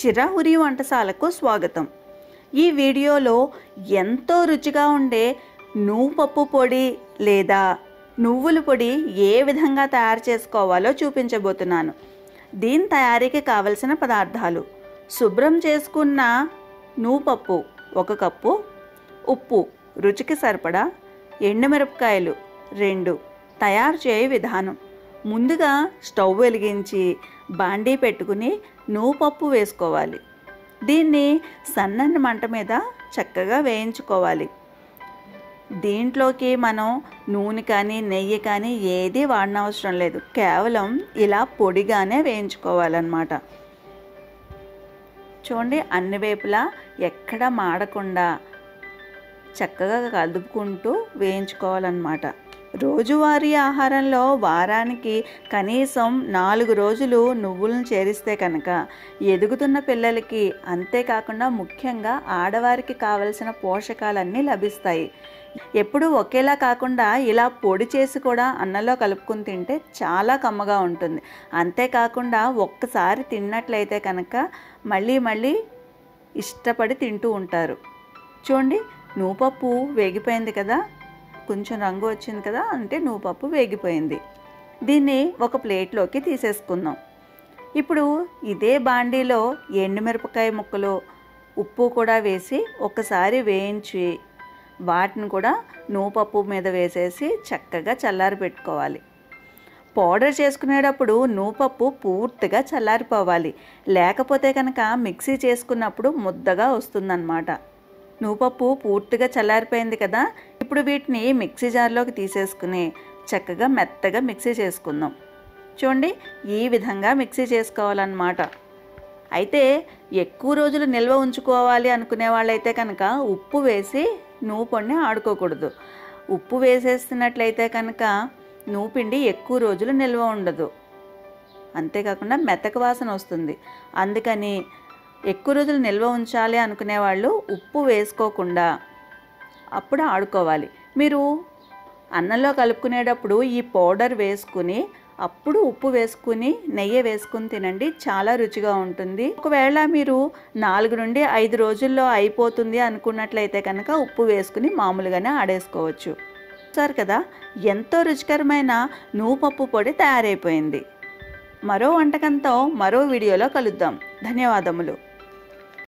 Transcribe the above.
చిరాహురి వంటశాలకు స్వాగతం. ఈ వీడియోలో ఎంతో రుచిగా ఉండే నువ్వు పప్పు పొడి లేదా నువ్వుల పొడి ఏ విధంగా తయారు చేసుకోవాలో చూపించబోతున్నాను. దీని తయారీకి కావలసిన పదార్థాలు శుభ్రం చేసుకున్న నువ్వు ఒక కప్పు ఉప్పు రుచికి సరిపడా ఎండుమిరపకాయలు రెండు తయారు చేయ విధానం. ముందుగా స్టవ్ వెలిగించి బాండీ పెట్టుకుని నువ్వు పప్పు వేసుకోవాలి. దీన్ని సన్నని మంట మీద చక్కగా వేయించుకోవాలి. దీంట్లోకి మనం నూనె కానీ నెయ్యి కానీ ఏది వాడనవసరం లేదు. కేవలం ఇలా పొడిగానే వేయించుకోవాలన్నమాట. చూడండి అన్ని వైపులా ఎక్కడ మాడకుండా చక్కగా కలుపుకుంటూ వేయించుకోవాలన్నమాట. రోజువారీ ఆహారంలో వారానికి కనీసం నాలుగు రోజులు నువ్వులను చేరిస్తే కనుక ఎదుగుతున్న పిల్లలకి అంతేకాకుండా ముఖ్యంగా ఆడవారికి కావలసిన పోషకాలన్నీ లభిస్తాయి. ఎప్పుడూ ఒకేలా కాకుండా ఇలా పొడి చేసి కూడా అన్నంలో కలుపుకుని తింటే చాలా కమ్మగా ఉంటుంది. అంతేకాకుండా ఒక్కసారి తిన్నట్లయితే కనుక మళ్ళీ మళ్ళీ ఇష్టపడి తింటూ ఉంటారు. చూడండి నూపప్పు వేగిపోయింది కదా? కొంచెం రంగు వచ్చింది కదా అంటే నూపప్పు వేగిపోయింది. దీన్ని ఒక ప్లేట్లోకి తీసేసుకుందాం. ఇప్పుడు ఇదే బాండీలో ఎండుమిరపకాయ ముక్కలు ఉప్పు కూడా వేసి ఒకసారి వేయించి వాటిని కూడా నూపప్పు మీద వేసేసి చక్కగా చల్లారి పెట్టుకోవాలి. పౌడర్ చేసుకునేటప్పుడు నూపప్పు పూర్తిగా చల్లారిపోవాలి. లేకపోతే కనుక మిక్సీ చేసుకున్నప్పుడు ముద్దగా వస్తుందన్నమాట. నూపప్పు పూర్తిగా చల్లారిపోయింది కదా ఇప్పుడు వీటిని మిక్సీ జార్లోకి తీసేసుకుని చక్కగా మెత్తగా మిక్సీ చేసుకుందాం. చూడండి ఈ విధంగా మిక్సీ చేసుకోవాలన్నమాట. అయితే ఎక్కువ రోజులు నిల్వ ఉంచుకోవాలి అనుకునే వాళ్ళైతే కనుక ఉప్పు వేసి నువ్వు పొడిని ఆడుకోకూడదు. ఉప్పు వేసేస్తున్నట్లయితే కనుక నువ్వు పిండి ఎక్కువ రోజులు నిల్వ ఉండదు. అంతేకాకుండా మెతక వాసన వస్తుంది. అందుకని ఎక్కువ రోజులు నిల్వ ఉంచాలి అనుకునే వాళ్ళు ఉప్పు వేసుకోకుండా అప్పుడు ఆడుకోవాలి. మీరు అన్నంలో కలుపుకునేటప్పుడు ఈ పౌడర్ వేసుకుని అప్పుడు ఉప్పు వేసుకుని నెయ్యి వేసుకుని తినండి. చాలా రుచిగా ఉంటుంది. ఒకవేళ మీరు నాలుగు నుండి ఐదు రోజుల్లో అయిపోతుంది అనుకున్నట్లయితే కనుక ఉప్పు వేసుకుని మామూలుగానే ఆడేసుకోవచ్చు. సార్ కదా ఎంతో రుచికరమైన నువ్వుపప్పు పొడి తయారైపోయింది. మరో వంటకంతో మరో వీడియోలో కలుద్దాం. ధన్యవాదములు.